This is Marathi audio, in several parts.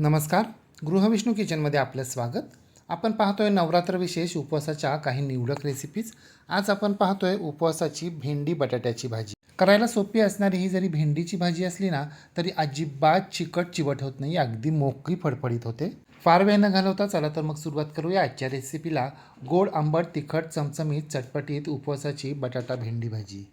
नमस्कार. गृहविष्णू किचनमध्ये आपलं स्वागत. आपण पाहतोय नवरात्र विशेष उपवासाच्या काही निवडक रेसिपीज आज आपण पाहतोय उपवासाची भेंडी बटाट्याची भाजी. करायला सोपी असणारी ही जरी भेंडीची भाजी असली ना तरी अजिबात चिकट चिवट होत नाही अगदी मोकळी फडफडीत होते. फार वेळ न घालवता चला तर मग सुरुवात करूया आजच्या रेसिपीला गोड आंबट तिखट चमचमीत चटपटीत उपवासाची बटाटा भेंडी भाजी.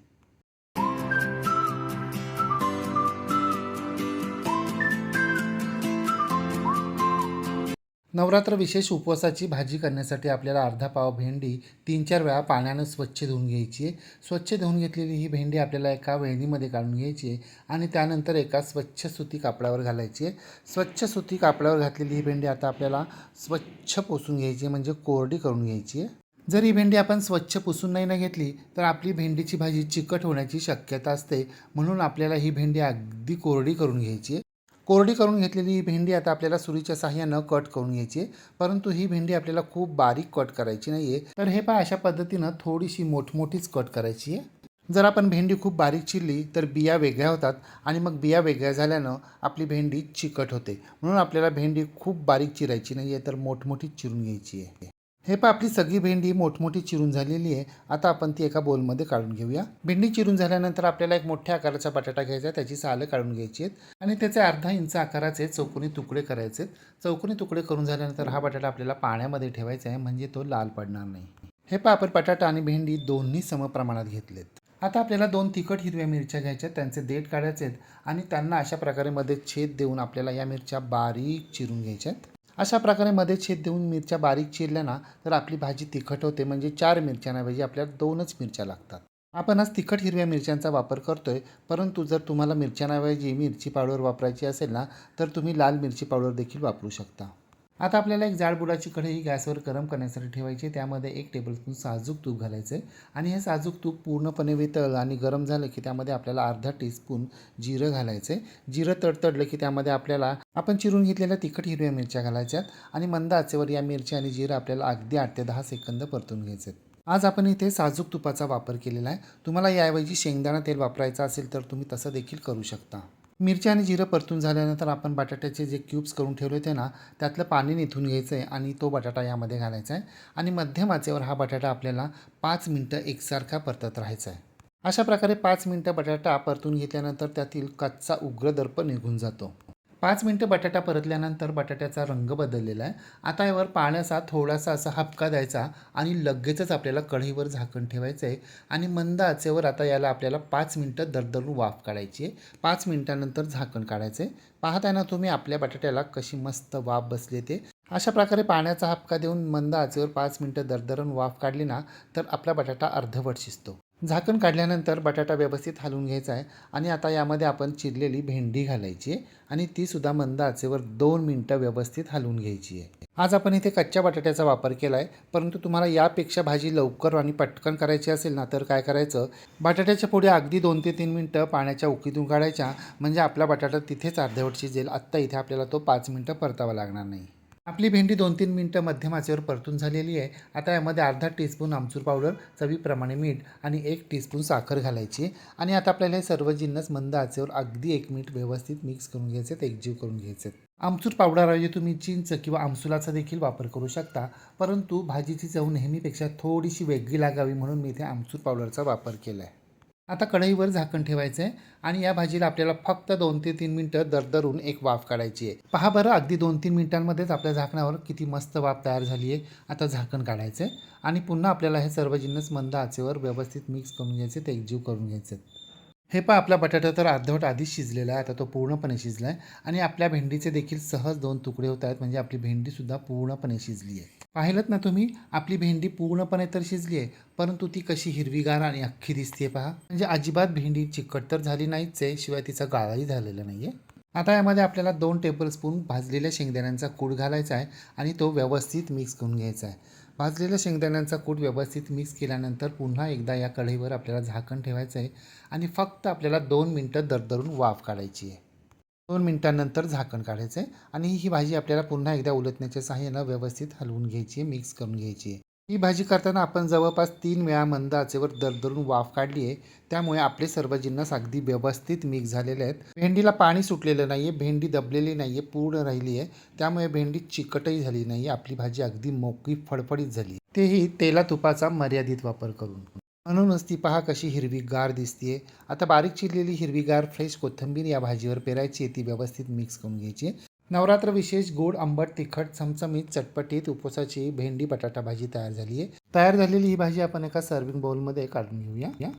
नवरात्र विशेष उपवासाची भाजी करण्यासाठी आपल्याला अर्धा पाव भेंडी तीन चार वेळा पाण्यानं स्वच्छ धुवून घ्यायची आहे. स्वच्छ धुवून घेतलेली ही भेंडी आपल्याला एका वेळणीमध्ये काढून घ्यायची आहे आणि त्यानंतर एका स्वच्छ सुती कापडावर घालायची आहे. स्वच्छ सुती कापडावर घातलेली ही भेंडी आता आपल्याला स्वच्छ पुसून घ्यायची आहे म्हणजे कोरडी करून घ्यायची आहे. जर ही भेंडी आपण स्वच्छ पुसून नाही ना घेतली तर आपली भेंडीची भाजी चिकट होण्याची शक्यता असते. म्हणून आपल्याला ही भेंडी अगदी कोरडी करून घ्यायची आहे. कोरडी करून घेतलेली ही भेंडी आता आपल्याला सुरीच्या साह्यानं कट करून घ्यायची आहे. परंतु ही भेंडी आपल्याला खूप बारीक कट करायची नाही आहे तर हे पहा अशा पद्धतीनं थोडीशी मोठमोठीच कट करायची आहे. जर आपण भेंडी खूप बारीक चिरली तर बिया वेगळ्या होतात आणि मग बिया वेगळ्या झाल्यानं आपली भेंडी चिकट होते. म्हणून आपल्याला भेंडी खूप बारीक चिरायची नाही आहे तर मोठमोठीच चिरून घ्यायची आहे. हे पहा आपली सगळी भेंडी मोठमोठी चिरून झालेली आहे. आता आपण ती एका बोलमध्ये काढून घेऊया. भेंडी चिरून झाल्यानंतर आपल्याला एक मोठ्या आकाराचा बटाटा घ्यायचा आहे. त्याची सालं काढून घ्यायची आहेत. आणि त्याचे अर्धा इंच आकाराचे चौकोनी तुकडे करायचे आहेत. चौकोनी तुकडे करून झाल्यानंतर हा बटाटा आपल्याला पाण्यामध्ये ठेवायचा आहे म्हणजे तो लाल पडणार नाही. हे पहा आपण बटाटा आणि भेंडी दोन्ही समप्रमाणात घेतलेत. आता आपल्याला दोन तिखट हिरव्या मिरच्या घ्यायच्या त्यांचे देठ काढायचे आहेत. आणि त्यांना अशा प्रकारे मध्ये छेद देऊन आपल्याला या मिरच्या बारीक चिरून घ्यायच्या आहेत. अशा प्रकारे मध्ये छेद देऊन मिरच्या बारीक चिरल्या ना तर आपली भाजी तिखट होते. म्हणजे चार मिरच्यांऐवजी आपल्याला दोनच मिरच्या लागतात. आपण आज तिखट हिरव्या मिरच्यांचा वापर करतोय. परंतु जर तुम्हाला मिरच्यांऐवजी मिरची पावडर वापरायची असेल ना तर तुम्ही लाल मिरची पावडर देखील वापरू शकता. आता आपल्याला एक जाड बुडाची कढई गॅसवर गरम करण्यासाठी ठेवायची त्यामध्ये एक टेबलस्पून साजूक तूप घालायचं आणि हे साजूक तूप पूर्णपणे वितळलं आणि गरम झालं की त्यामध्ये आपल्याला अर्धा टीस्पून जिरं घालायचं आहे जिरं तडतडलं की त्यामध्ये आपल्याला आपण चिरून घेतलेल्या तिखट हिरव्या मिरच्या घालायच्यात आणि मंद आचेवर या मिरच्या आणि जिरं आपल्याला अगदी आठ ते दहा सेकंद परतून घ्यायचे आज आपण इथे साजूक तुपाचा वापर केलेला आहे. तुम्हाला याऐवजी शेंगदाणा तेल वापरायचं असेल तर तुम्ही तसं देखील करू शकता. मिरची आणि जिरं परतून झाल्यानंतर आपण बटाट्याचे जे क्यूब्स करून ठेवले होते ना त्यातलं पाणी निथून घ्यायचं आहे आणि तो बटाटा यामध्ये घालायचा आहे आणि मध्यम आचेवर हा बटाटा आपल्याला पाच मिनटं एकसारखा परतत राहायचा आहे अशा प्रकारे पाच मिनटं बटाटा परतून घेतल्यानंतर त्यातील कच्चा उग्र दर्प निघून जातो. पाच मिनटं बटाटा परतल्यानंतर बटाट्याचा रंग बदललेला आहे. आता यावर पाण्याचा थोडासा असा हपका द्यायचा आणि लगेचच आपल्याला कढईवर झाकण ठेवायचं आहे. आणि मंद आचेवर आता याला आपल्याला पाच मिनटं दरदरून वाफ काढायची आहे. पाच मिनटानंतर झाकण काढायचं आहे. पाहताय ना तुम्ही आपल्या बटाट्याला कशी मस्त वाफ बसली ते. अशा प्रकारे पाण्याचा हपका देऊन मंद आचेवर पाच मिनटं दरदरून वाफ काढली ना तर आपला बटाटा अर्धवट शिजतो. झाकण काढल्यानंतर बटाटा व्यवस्थित हलवून घ्यायचा आहे आणि आता यामध्ये आपण चिरलेली भेंडी घालायची आहे आणि तीसुद्धा मंद आचेवर दोन मिनटं व्यवस्थित हलवून घ्यायची आहे. आज आपण इथे कच्च्या बटाट्याचा वापर केला आहे परंतु तुम्हाला यापेक्षा भाजी लवकर आणि पटकन करायची असेल ना तर काय करायचं? बटाट्याच्या पुढे अगदी दोन ते तीन मिनटं पाण्याच्या उकीतून काढायच्या म्हणजे आपला बटाटा तिथेच अर्धवट शिजेल आत्ता इथे आपल्याला तो पाच मिनटं परतावा लागणार नाही. आपली भेंडी दोन तीन मिनटं मध्यम आचेवर परतून झालेली आहे. आता यामध्ये अर्धा टीस्पून आमचूर पावडर चवीप्रमाणे मीठ आणि एक टीस्पून साखर घालायची. आणि आता आपल्याला हे सर्व जिन्नस मंद आचेवर अगदी एक मिनिट व्यवस्थित मिक्स करून घ्यायचे एकजीव करून घ्यायचे आमचूर पावडरऐवजी तुम्ही चिंच किंवा आमसुलाचा देखील वापर करू शकता. परंतु भाजीची चव नेहमीपेक्षा थोडीशी वेगळी लागावी म्हणून मी इथे आमचूर पावडरचा वापर केला आहे आता कढईवर झाकण ठेवायचं आहे आणि या भाजीला आपल्याला फक्त दोन ते तीन मिनटं दरदरून एक वाफ काढायची आहे. पहा बरं अगदी दोन तीन मिनटांमध्येच आपल्या झाकणावर किती मस्त वाफ तयार झाली आहे. आता झाकण काढायचं आहे आणि पुन्हा आपल्याला हे सर्व जिन्नस मंद आचेवर व्यवस्थित मिक्स करून घ्यायचे ते एकजीव करून घ्यायचे हे पहा आपला बटाटा तर अर्धवट आधीच शिजलेला आहे आता तो पूर्णपणे शिजला आहे आणि आपल्या भेंडीचे देखील सहज दोन तुकडे होत आहेत म्हणजे आपली भेंडीसुद्धा पूर्णपणे शिजली आहे. पाहिलं ना तुम्ही? आपली भेंडी पूर्णपणे तर शिजली आहे परंतु ती कशी हिरवीगार आणि अख्खी दिसते पहा. म्हणजे अजिबात भेंडी चिकट तर झाली नाहीच आहे शिवाय तिचा गाळाही झालेला नाही आहे आता यामध्ये आपल्याला दोन टेबलस्पून भाजलेल्या शेंगदाण्यांचा कूड घालायचा आहे आणि तो व्यवस्थित मिक्स करून घ्यायचा आहे. भाजलेल्या शेंगदाण्यांचा कूट व्यवस्थित मिक्स केल्यानंतर पुन्हा एकदा या कढईवर आपल्याला झाकण ठेवायचं आहे आणि फक्त आपल्याला दोन मिनटं दरदरून वाफ काढायची आहे. दोन मिनटांनंतर झाकण काढायचं आहे आणि ही भाजी आपल्याला पुन्हा एकदा उलटण्याच्या सहाय्यानं व्यवस्थित हलवून घ्यायची आहे मिक्स करून घ्यायची आहे. ही भाजी करताना आपण जवळपास तीन वेळा मंद आचेवर दरदरून वाफ काढली आहे. त्यामुळे आपले सर्व जिन्नस अगदी व्यवस्थित मिक्स झालेले आहेत. भेंडीला पाणी सुटलेलं नाही आहे भेंडी दबलेली नाही आहे पूर्ण राहिली आहे. त्यामुळे भेंडी चिकटही झाली नाही आपली भाजी अगदी मोकळी फडफडीत झाली तेही तेला तुपाचा मर्यादित वापर करून. म्हणूनच ती पहा कशी हिरवीगार दिसते आता बारीक चिरलेली हिरवीगार फ्रेश कोथिंबीर या भाजीवर पेरायची आहे ती व्यवस्थित मिक्स करून घ्यायची आहे. नवरात्र विशेष गोड आंबट तिखट चमचमीत चटपटीत उपवासाची भेंडी बटाटा भाजी तयार झाली आहे. तयार झालेली ही भाजी आपण एका सर्विंग बाउलमध्ये काढून घेऊया. या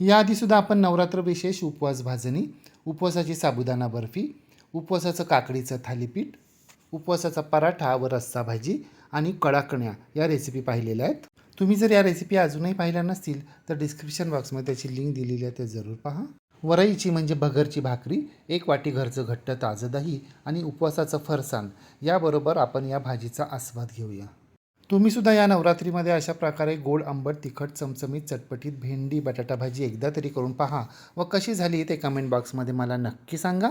याआधी सुद्धा आपण नवरात्र विशेष उपवास भाजणी उपवासाची साबुदाणा बर्फी उपवासाचं काकडीचं थालीपीठ उपवासाचा पराठा व रस्सा भाजी आणि कडाकण्या या रेसिपी पाहिलेल्या आहेत. तुम्ही जर या रेसिपी अजूनही पाहिल्या नसतील तर डिस्क्रिप्शन बॉक्समध्ये त्याची लिंक दिलेली आहे ते जरूर पहा. वरईची म्हणजे भगरची भाकरी एक वाटी घरचं घट्ट ताजं दही आणि उपवासाचं फरसाण. याबरोबर आपण या भाजीचा आस्वाद घेऊया. तुम्ही सुद्धा या नवरात्रीमध्ये अशा प्रकारे गोड आंबट तिखट चमचमीत चटपटीत भेंडी बटाटा भाजी एकदा तरी करून पहा. व कशी झाली ते कमेंट बॉक्समध्ये मला नक्की सांगा.